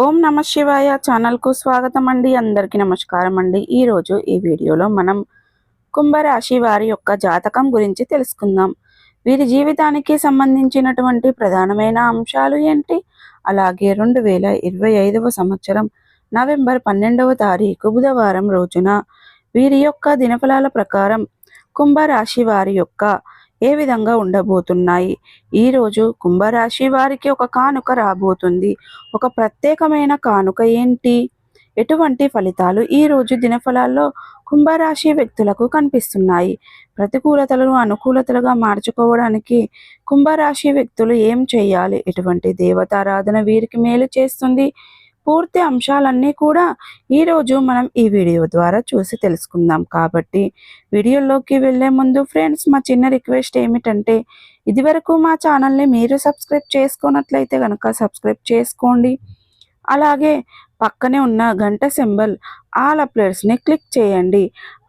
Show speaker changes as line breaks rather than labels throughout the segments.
ఓం నమ శివాయ ఛానల్కు స్వాగతం అండి అందరికీ నమస్కారం అండి ఈరోజు ఈ వీడియోలో మనం కుంభరాశి వారి యొక్క జాతకం గురించి తెలుసుకుందాం. వీరి జీవితానికి సంబంధించినటువంటి ప్రధానమైన అంశాలు ఏంటి? అలాగే రెండు వేల ఇరవై ఐదవ సంవత్సరం నవంబర్ పన్నెండవ తారీఖు బుధవారం రోజున వీరి యొక్క దినఫలాల ప్రకారం కుంభరాశి వారి యొక్క ఏ విధంగా ఉండబోతున్నాయి? ఈరోజు కుంభరాశి వారికి ఒక కానుక రాబోతుంది. ఒక ప్రత్యేకమైన కానుక ఏంటి? ఎటువంటి ఫలితాలు ఈ రోజు దినఫలాల్లో కుంభరాశి వ్యక్తులకు కనిపిస్తున్నాయి? ప్రతికూలతలను అనుకూలతలుగా మార్చుకోవడానికి కుంభరాశి వ్యక్తులు ఏం చేయాలి? ఎటువంటి దేవతారాధన వీరికి మేలు చేస్తుంది? పూర్తి అంశాలన్నీ కూడా ఈరోజు మనం ఈ వీడియో ద్వారా చూసి తెలుసుకుందాం. కాబట్టి వీడియోలోకి వెళ్ళే ముందు ఫ్రెండ్స్ మా చిన్న రిక్వెస్ట్ ఏమిటంటే ఇదివరకు మా ఛానల్ని మీరు సబ్స్క్రైబ్ చేసుకున్నట్లయితే కనుక సబ్స్క్రైబ్ చేసుకోండి. అలాగే పక్కనే ఉన్న గంట సింబల్ ఆల్ అప్లోడ్స్ని క్లిక్ చేయండి.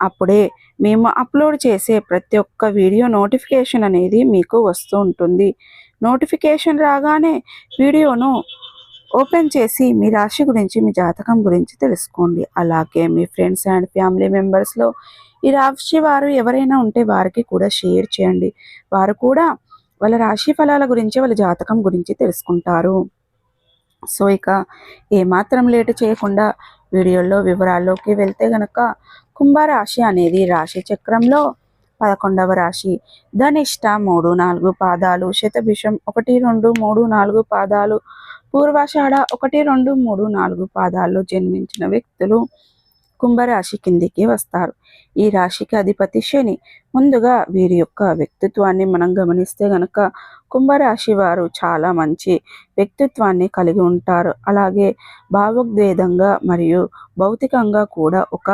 అప్పుడే మేము అప్లోడ్ చేసే ప్రతి ఒక్క వీడియో నోటిఫికేషన్ అనేది మీకు వస్తూ ఉంటుంది. నోటిఫికేషన్ రాగానే వీడియోను ఓపెన్ చేసి మీ రాశి గురించి మీ జాతకం గురించి తెలుసుకోండి. అలాగే మీ ఫ్రెండ్స్ అండ్ ఫ్యామిలీ మెంబర్స్లో ఈ రాశి వారు ఎవరైనా ఉంటే వారికి కూడా షేర్ చేయండి. వారు కూడా వాళ్ళ రాశి ఫలాల గురించి వాళ్ళ జాతకం గురించి తెలుసుకుంటారు. సో ఇక ఏమాత్రం లేట్ చేయకుండా వీడియోలో వివరాల్లోకి వెళ్తే గనక కుంభరాశి అనేది రాశి చక్రంలో పదకొండవ రాశి. ధనిష్ట మూడు నాలుగు పాదాలు శతభిషం ఒకటి రెండు మూడు నాలుగు పాదాలు పూర్వాషాఢ ఒకటి రెండు మూడు నాలుగు పాదాల్లో జన్మించిన వ్యక్తులు కుంభరాశి కిందికి వస్తారు. ఈ రాశికి అధిపతి శని. ముందుగా వీరి యొక్క వ్యక్తిత్వాన్ని మనం గమనిస్తే గనక కుంభరాశి వారు చాలా మంచి వ్యక్తిత్వాన్ని కలిగి ఉంటారు. అలాగే భావోద్వేదంగా మరియు భౌతికంగా కూడా ఒక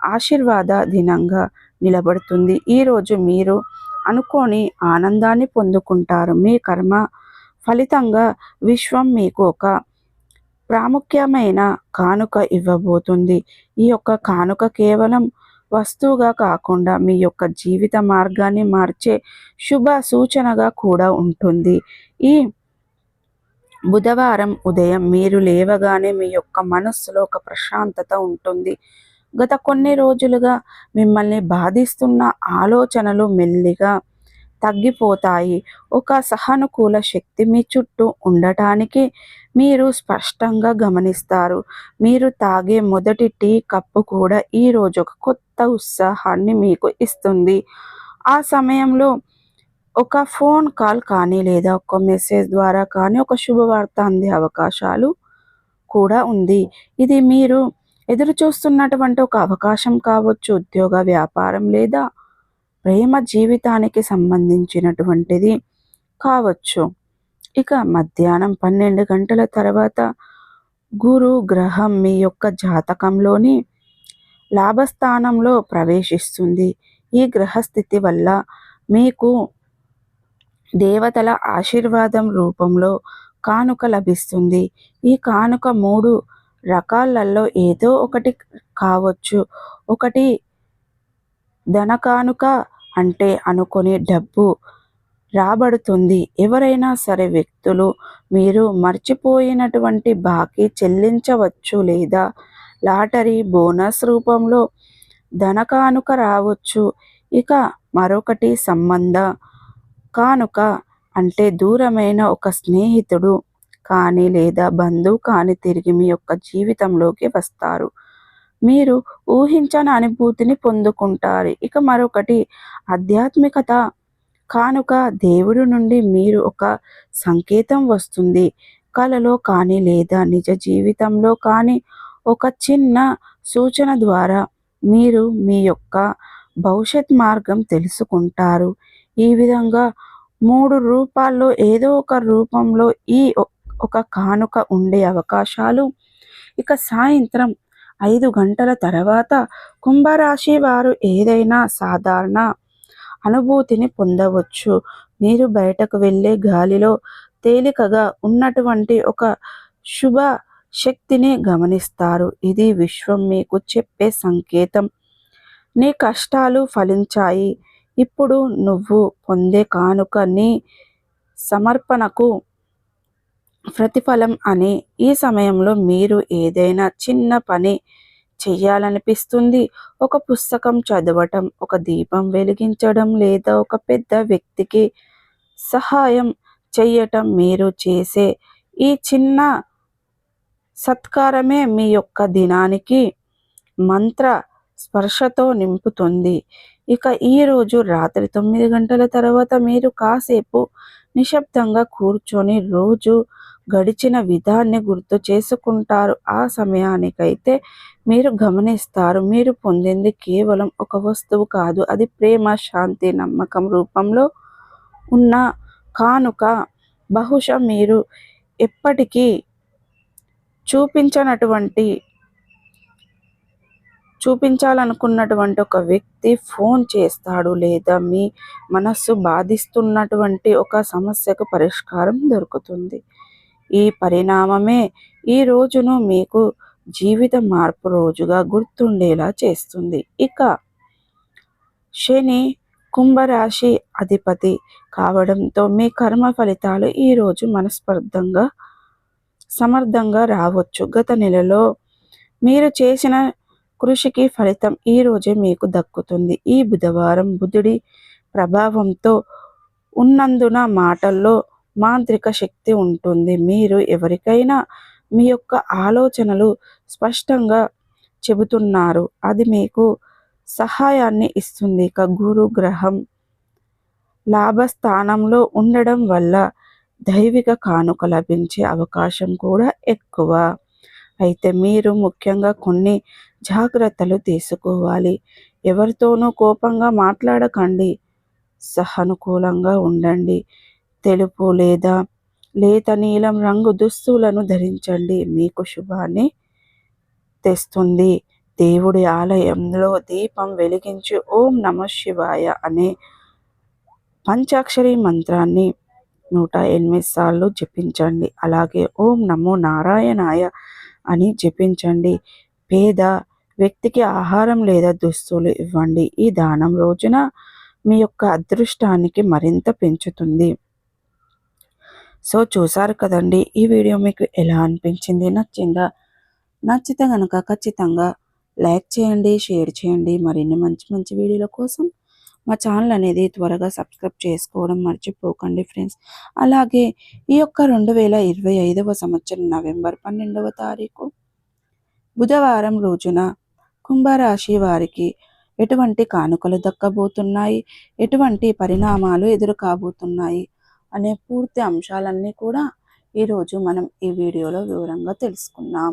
ఆశీర్వాద దినంగా నిలబడుతుంది. ఈరోజు మీరు అనుకోని ఆనందాన్ని పొందుకుంటారు. మీ కర్మ ఫలితంగా విశ్వం మీకు ఒక ప్రాముఖ్యమైన కానుక ఇవ్వబోతుంది. ఈ యొక్క కానుక కేవలం వస్తువుగా కాకుండా మీ యొక్క జీవిత మార్గాన్ని మార్చే శుభ సూచనగా కూడా ఉంటుంది. ఈ బుధవారం ఉదయం మీరు లేవగానే మీ యొక్క మనస్సులో ఒక ప్రశాంతత ఉంటుంది. గత కొన్ని రోజులుగా మిమ్మల్ని బాధిస్తున్న ఆలోచనలు మెల్లిగా తగ్గిపోతాయి. ఒక సహానుకూల శక్తి మీ చుట్టూ ఉండటానికి మీరు స్పష్టంగా గమనిస్తారు. మీరు తాగే మొదటి టీ కప్పు కూడా ఈరోజు ఒక కొత్త ఉత్సాహాన్ని మీకు ఇస్తుంది. ఆ సమయంలో ఒక ఫోన్ కాల్ కానీ లేదా ఒక మెసేజ్ ద్వారా కానీ ఒక శుభవార్త అందే అవకాశాలు కూడా ఉంది. ఇది మీరు ఎదురు చూస్తున్నటువంటి ఒక అవకాశం కావచ్చు ఉద్యోగ వ్యాపారం లేదా ప్రేమ జీవితానికి సంబంధించినటువంటిది కావచ్చు. ఇక మధ్యాహ్నం పన్నెండు గంటల తర్వాత గురు గ్రహం మీ యొక్క జాతకంలోని లాభస్థానంలో ప్రవేశిస్తుంది. ఈ గ్రహస్థితి వల్ల మీకు దేవతల ఆశీర్వాదం రూపంలో కానుక లభిస్తుంది. ఈ కానుక మూడు రకాలలో ఏదో ఒకటి కావచ్చు. ఒకటి ధనకానుక అంటే అనుకునే డబ్బు రాబడుతుంది. ఎవరైనా సరే వ్యక్తులు మీరు మర్చిపోయినటువంటి బాకీ చెల్లించవచ్చు లేదా లాటరీ బోనస్ రూపంలో ధనకానుక రావచ్చు. ఇక మరొకటి సంబంధ కానుక అంటే దూరమైన ఒక స్నేహితుడు కానీ లేదా బంధువు కానీ తిరిగి మీ యొక్క జీవితంలోకి వస్తారు. మీరు ఊహించని అనుభూతిని పొందుకుంటారు. ఇక మరొకటి ఆధ్యాత్మికత కానుక దేవుడి నుండి మీరు ఒక సంకేతం వస్తుంది. కలలో కానీ లేదా నిజ జీవితంలో కానీ ఒక చిన్న సూచన ద్వారా మీరు మీ యొక్క భవిష్యత్ మార్గం తెలుసుకుంటారు. ఈ విధంగా మూడు రూపాల్లో ఏదో ఒక రూపంలో ఈ ఒక కానుక ఉండే అవకాశాలు ఇక సాయంత్రం ఐదు గంటల తర్వాత కుంభరాశి వారు ఏదైనా సాధారణ అనుభూతిని పొందవచ్చు. మీరు బయటకు వెళ్ళే గాలిలో తేలికగా ఉన్నటువంటి ఒక శుభ శక్తిని గమనిస్తారు. ఇది విశ్వం మీకు చెప్పే సంకేతం. నీ కష్టాలు ఫలించాయి. ఇప్పుడు నువ్వు పొందే కానుక నీ సమర్పణకు ప్రతిఫలం అని ఈ సమయంలో మీరు ఏదైనా చిన్న పని చెయ్యాలనిపిస్తుంది. ఒక పుస్తకం చదవటం ఒక దీపం వెలిగించడం లేదా ఒక పెద్ద వ్యక్తికి సహాయం చెయ్యటం మీరు చేసే ఈ చిన్న సత్కారమే మీ యొక్క దినానికి మంత్ర స్పర్శతో నింపుతుంది. ఇక ఈరోజు రాత్రి తొమ్మిది గంటల తర్వాత మీరు కాసేపు నిశ్శబ్దంగా కూర్చొని రోజు గడిచిన విధాన్ని గుర్తు చేసుకుంటారు. ఆ సమయానికైతే మీరు గమనిస్తారు మీరు పొందింది కేవలం ఒక వస్తువు కాదు అది ప్రేమ శాంతి నమ్మకం రూపంలో ఉన్న కానుక. బహుశా మీరు ఎప్పటికీ చూపించనటువంటి చూపించాలనుకున్నటువంటి ఒక వ్యక్తి ఫోన్ చేస్తాడు లేదా మీ మనస్సు బాధిస్తున్నటువంటి ఒక సమస్యకు పరిష్కారం దొరుకుతుంది. ఈ పరిణామమే ఈ రోజును మీకు జీవిత మార్పు రోజుగా గుర్తుండేలా చేస్తుంది. ఇక శని కుంభరాశి అధిపతి కావడంతో మీ కర్మ ఫలితాలు ఈరోజు మనస్పర్ధంగా సమర్థంగా రావచ్చు. గత నెలలో మీరు చేసిన కృషికి ఫలితం ఈ రోజే మీకు దక్కుతుంది. ఈ బుధవారం బుధుడి ప్రభావంతో ఉన్నందున మాటల్లో మాంత్రిక శక్తి ఉంటుంది. మీరు ఎవరికైనా మీ యొక్క ఆలోచనలు స్పష్టంగా చెబుతున్నారు. అది మీకు సహాయాన్ని ఇస్తుంది. ఇక గురు గ్రహం లాభస్థానంలో ఉండడం వల్ల దైవిక కానుక లభించే అవకాశం కూడా ఎక్కువ. అయితే మీరు ముఖ్యంగా కొన్ని జాగ్రత్తలు తీసుకోవాలి. ఎవరితోనూ కోపంగా మాట్లాడకండి. సహనుకూలంగా ఉండండి. తెలుపు లేదా లేత నీలం రంగు దుస్తులను ధరించండి. మీకు శుభాన్ని తెస్తుంది. దేవుడి ఆలయంలో దీపం వెలిగించి. ఓం నమ శివాయ అనే పంచాక్షరి మంత్రాన్ని నూట ఎనిమిది సార్లు జపించండి. అలాగే ఓం నమో నారాయణాయ అని జపించండి. పేద వ్యక్తికి ఆహారం లేదా దుస్తులు ఇవ్వండి. ఈ దానం రోజున మీ యొక్క అదృష్టానికి మరింత పెంచుతుంది. సో చూసారు కదండి ఈ వీడియో మీకు ఎలా అనిపించింది నచ్చిందా? నచ్చితే కనుక ఖచ్చితంగా లైక్ చేయండి షేర్ చేయండి. మరిన్ని మంచి మంచి వీడియోల కోసం మా ఛానల్ అనేది త్వరగా సబ్స్క్రైబ్ చేసుకోవడం మర్చిపోకండి ఫ్రెండ్స్. అలాగే ఈ యొక్క రెండు వేల ఇరవై ఐదవ సంవత్సరం నవంబర్ పన్నెండవ తారీఖు బుధవారం రోజున కుంభరాశి వారికి ఎటువంటి కానుకలు దక్కబోతున్నాయి ఎటువంటి పరిణామాలు ఎదురు కాబోతున్నాయి అనే పూర్తి అంశాలన్నీ కూడా ఈరోజు మనం ఈ వీడియోలో వివరంగా తెలుసుకున్నాం